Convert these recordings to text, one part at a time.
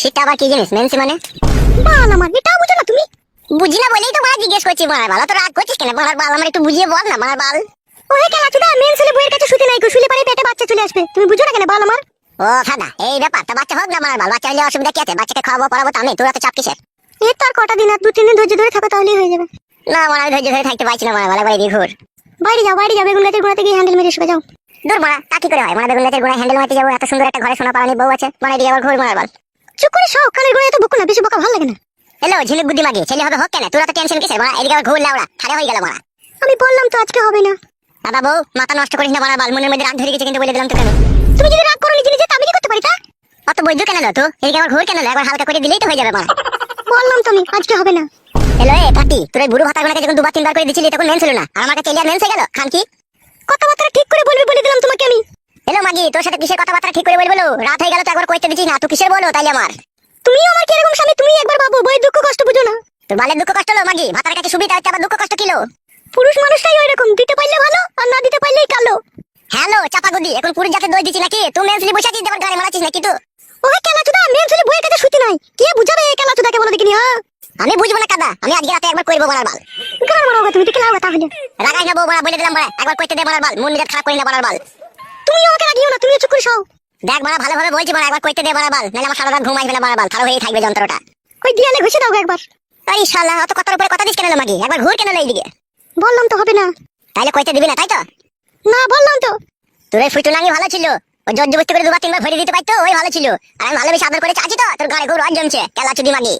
সেটা আবার কি জিনিস মেনসি মানে? বাল আমার এটাও বুঝো না তুমি। বুঝি না বলেই তো মারা জিজ্ঞেস করছি বাল। তো রাগ করছিস কেন? মারার বাল আমার একটু বুঝিয়ে বল না মারার বাল। ও হে কেলা চুদা মেন্স হলে বইয়ের কাছে শুতে নাই শুলে পারে পেটে বাচ্চা চলে আসবে। তুমি বুঝো না কেন বাল আমার? ও এই ব্যাপার তা বাচ্চা হোক না বাল বাচ্চা হলে অসুবিধা কি আছে? বাচ্চাকে খাওয়াবো পড়াবো তো আমি তোরা তো চাপ কিসের? এর তো আর কটা দিন আর দু তিন দিন ধৈর্য ধরে থাকো তাহলেই হয়ে যাবে। না মারা আমি ধৈর্য ধরে থাকতে পারছি না মারা বাল এদিকে ঘুর। বাইরে যাও বাইরে যাও বেগুন গাছের গোড়াতে গিয়ে হ্যান্ডেল মেরে শুয়ে যাও। দূর মারা তা কি করে হয়? মারা বেগুন গাছের গোড়ায় হ্যান্ডেল মারতে যাব? এত সুন্দর একটা ঘরে সোনা পালানি বউ আছে মানে এদিকে আবার ঘুর মারার বাল। চুপ করে শাও কানের গোড়ায় তো বকো না বেশি বকা ভালো লাগে না। হ্যালো ঝিলিক বুদ্ধি মাগি ছেলে হবে হোক কেন? তোরা তো টেনশন কিসের? মারা এদিকে ঘুর লাউড়া ঠাড়া হয়ে গেল মারা আমি বললাম তো আজকে হবে না। দাদা বউ মাথা নষ্ট করিস না মারার বাল মনের মধ্যে রাগ ধরে গেছে কিন্তু বলে দিলাম তোকে আমি। তুমি যদি রাগ করো নিজে নিজে তা আমি কি করতে পারি তা? অত বৈদ্য কেন লো তো এদিকে আবার ঘুর কেন লো? একবার হালকা করে দিলেই তো হয়ে যাবে মারা বললাম তো আমি আজকে হবে না। হ্যালো এ কাটি তোর এই বুড়ো ভাতা গোনাকে যখন দুবার তিনবার করে দিছিলি তখন মেন ছিল না। আর আমার কাছে এলিয়ার মেন হয়ে গেল? খান কি? কথাবার্তা ঠিক করে বলবি বলে দিলাম তোমাকে আমি। হ্যালো মাগি তোর সাথে কিসের কথাবার্তা ঠিক করে বলব? রাত হয়ে গেল তো একবার কইতে দিছিস না তুই কিসের বলো তাইলে আমার? তুমিও আমার কীরকম স্বামী তুমি একবার ভাবো বই দুঃখ কষ্ট বুঝো না। তোর বালের দুঃখ কষ্ট হলো মাগি ভাতার কাছে সুবিধা হচ্ছে আবার দুঃখ কষ্ট কিলো পুরুষ মানুষটাই ওই রকম দিতে পারলে ভালো আর না দিতে পারলেই কালো। হ্যালো চাপা গুদি এখন পুরুষ জাতে দই দিচ্ছি নাকি? তুই মেনসলি বসে আছিস দেবার গাড়ি মারাচ্ছিস নাকি তুই? ওই কেলা চুদা মেন ছেলে বইয়ের কাছে শুতে নাই। কে বুঝাবে এই কেলা চুদাকে বলো দেখিনি হ্যাঁ আমি বুঝব না কাদা আমি আজকে রাতে একবার করব মারার বাল। গান মারো তুমি টিকে লাও তাহলে। রাগাই না বউ মারা বলে দিলাম মারা একবার কইতে দে মারার বাল মন মেজাজ খারাপ করি না মারার বাল। তুমি আমাকে রাগিও না তুমি চুপ করে শাও। দেখ মারা ভালোভাবে বলছি মারা একবার কইতে দে মারার বাল নাহলে আমার সারা রাত ঘুমাই ফেলে মারার বাল খারাপ হয়েই থাকবে যন্ত্রটা। ওই দিয়ালে ঘষে দাও একবার। এই শালা অত কথার উপরে কথা দিস কেন লো একবার ঘুর কেন এইদিকে? বললাম তো হবে না। তাইলে কইতে দিবি না তাই তো? না বললাম তো। তোর ওই ফুটুনাঙ্গি ভালো ছিল। ও জোর জবস্তি করে দুবার তিনবার ভরে দিতে পারতো ওই ভালো ছিল। আর আমি ভালোবেসে আদর করে চাচ্ছি তো তোর গাড়ি ঘুর জমছে কেলা চুদি মাগি।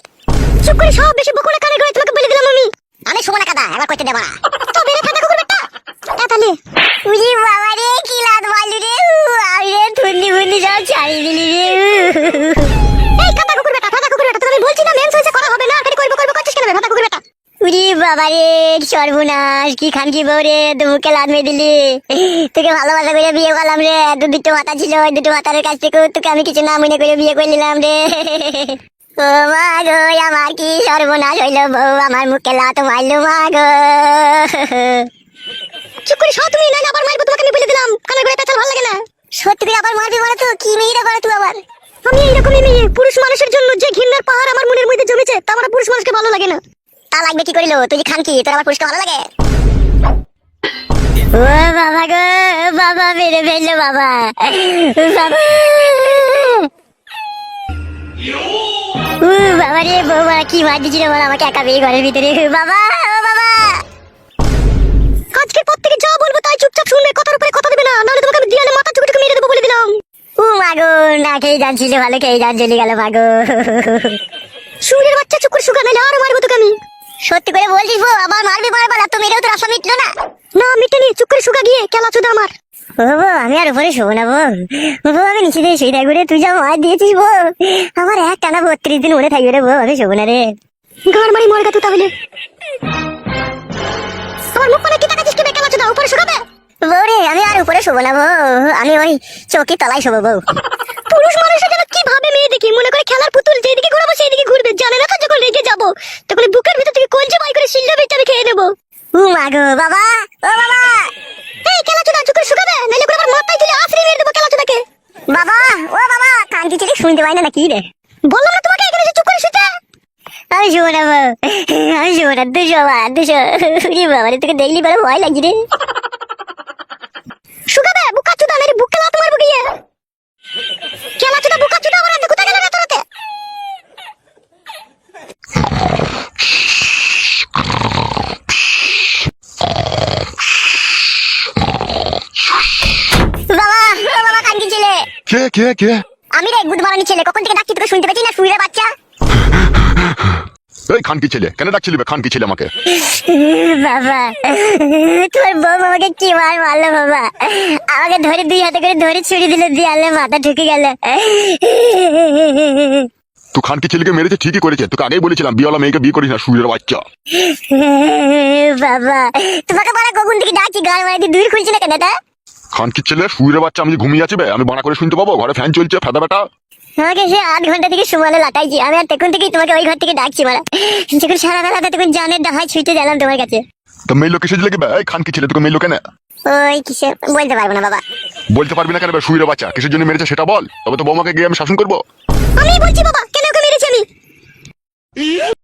চুপ করে শাও বেশি বকো না কানে গড়ে তোমাকে বলে দিলাম আমি। আমি শুভ না কাদা একবার কইতে দে মারা তো বেরে ফাটা কুকুর তাহলে? উজি বাবা রে কি লাদ মারলি রে আমি রে সব দিলি রে এই কাটা কুকুর বেটা কুকুর বেটা তোকে বলছি না মেন্স হয়েছে করা হবে না করব করব করছিস কেন কুকুর বেটা উরি বাবা রে সর্বনাশ কি খান কি বউ রে তুই মুখে লাদ মেয়ে দিলি। তোকে ভালোবাসা করে বিয়ে করলাম রে দু দুটো মাথা ছিল ওই দুটো মাথার কাছ থেকে তোকে আমি কিছু না মনে করে বিয়ে করে নিলাম রে। ও মা গো আমার কি সর্বনাশ হইল বউ আমার মুখে লাত মারলো মা গো। চুপ করে শাও তুমি নাইলে আবার মারবো তোমাকে আমি বলে দিলাম। কানে পেছাল ভালো লাগে না। সত্যি করে আবার মারবি বলে তো? কি মেয়েরা করে তুই আবার? আমি এইরকমই মেয়ে পুরুষ মানুষের জন্য যে ঘৃণার পাহাড় আমার মনের মধ্যে জমেছে তা আমার পুরুষ মানুষকে ভালো লাগে না। তা লাগবে কি করিল? তুই খান কি? তোর আমার পুরুষকে ভালো লাগে? ও বাবা গো বাবা মেরে ফেলল বাবা। বাবা। বাবা রে বৌমা কি মার দিছিল বল? আমাকে একা বেয়ে ঘরের ভিতরে। বাবা। তাই চুপচাপ শুনবে কথার উপরে কথা দেবে না। নাহলে তোমাকে আমি দিয়ালে মাথা চুকে চুকে মেরে দেবো বলে দিলাম। উ মাগো না খেয়ে যাচ্ছিল ভালো খেয়ে যান চলে গেল মাগো সুরের বাচ্চা চুপ করে শুকা নাইলে আরও মারবো তোকে আমি। সত্যি করে বলছিস বউ আবার মারবি মারবার আর তো মেরেও তো রাস্তা মিটলো না। না মিটেনি চুপ করে শুকা গিয়ে কেলা চুদা আমার। ও আমি আর উপরে শোবো না বউ। ও বউ, আমি নিচে দিয়ে শুয়ে থাকব রে তুই যা মার দিয়েছিস বউ। আমার এক টানা বত্রিশ দিন উড়ে থাকবে রে বউ আমি শোবো না রে। গাড় মারি মরে গেতো তাহলে। উপরে শুকাবে বউ আমি আর উপরে শোবো না বউ আমি ওই চৌকি তলায় শোবো বউ পুরুষ মানুষের যেন কি ভাবে মেয়ে দেখি? মনে করে খেলার পুতুল যেদিকে ঘুরাবো, সেইদিকে ঘুরবে। জানে না তো যখন রেগে যাব। তখন বুকের ভিতর থেকে কলজে বাই করে শিল্লা বেচে খেয়ে নেব। উ মাগো বাবা! ও বাবা! এই কেলা চুদা চুপ করে শুকাবে? নাইলে করে আবার মাথায় তুলে আছড়ে মেরে দেবো কেলা চুদাকে বাবা, ও বাবা! কান্তি চিলি শুনতে পাই না নাকি রে বললাম না তোমাকে এখানে এসে চুপ করে শুতে আমি শোবো না আমি শোবো না দুশো বা দুশো বাবা রে তোকে দেখলি বলে ভয় লাগছে রে শুকাবে বুকা চুদা নাইলে বুকে লাত মারবো গিয়ে কেলা চুদা বুকা চুদা আমার হাতে কোথায় গেল না তোরাতে বাবা বাবা কান্তি ছেলে কে কে কে আমি রে গুড মারানি ছেলে কখন থেকে ডাকছি তোকে শুনতে পাচ্ছি না শুয়ে বাচ্চা এই খানকি ছেলে? কেন ডাকছিলি বে? খানকি ছেলে আমাকে? বাবা তোর বউ আমাকে কি মার মারলো বাবা? আমাকে ধরে দুই হাতে করে ধরে ছুরি দিল মাথা ঢুকে গেল। তুই খানকি ছেলেকে মেরেছে? ঠিকই করেছে। তোকে আগেই বলেছিলাম বিয়েওয়ালা মেয়েকে বিয়ে করিস না সুরের বাচ্চা। বাবা তোমাকে বড় কখন থেকে ডাকছি গান মারাই দূর খুলছি না কেন খানকি ছেলে? সুরের বাচ্চা আমি ঘুমিয়ে আছি বে? আমি বানা করে শুনতে পাবো? ঘরে ফ্যান চলছে ফেদা বেটা। আমাকে সে আধ ঘণ্টা থেকে সুমালে লাটাইছি। আমি আর তখন থেকেই তোমাকে ওই ঘর থেকে ডাকছি মারা। যখন সারা বেলা তখন জানের ডাহাই ছুটে গেলাম তোমার কাছে। তো মেয়ে লোক এসে লাগবে এই খানকি ছেলে তোকে মেয়ে লোকে না ওই কিসে বলতে পারব না বাবা। বলতে পারবি না কেন সুরের বাচ্চা? কিসের জন্য মেরেছে সেটা বল। তবে তো বৌমাকে গিয়ে আমি শাসন করব। আমি বলছি বাবা কেন ওকে মেরেছি আমি?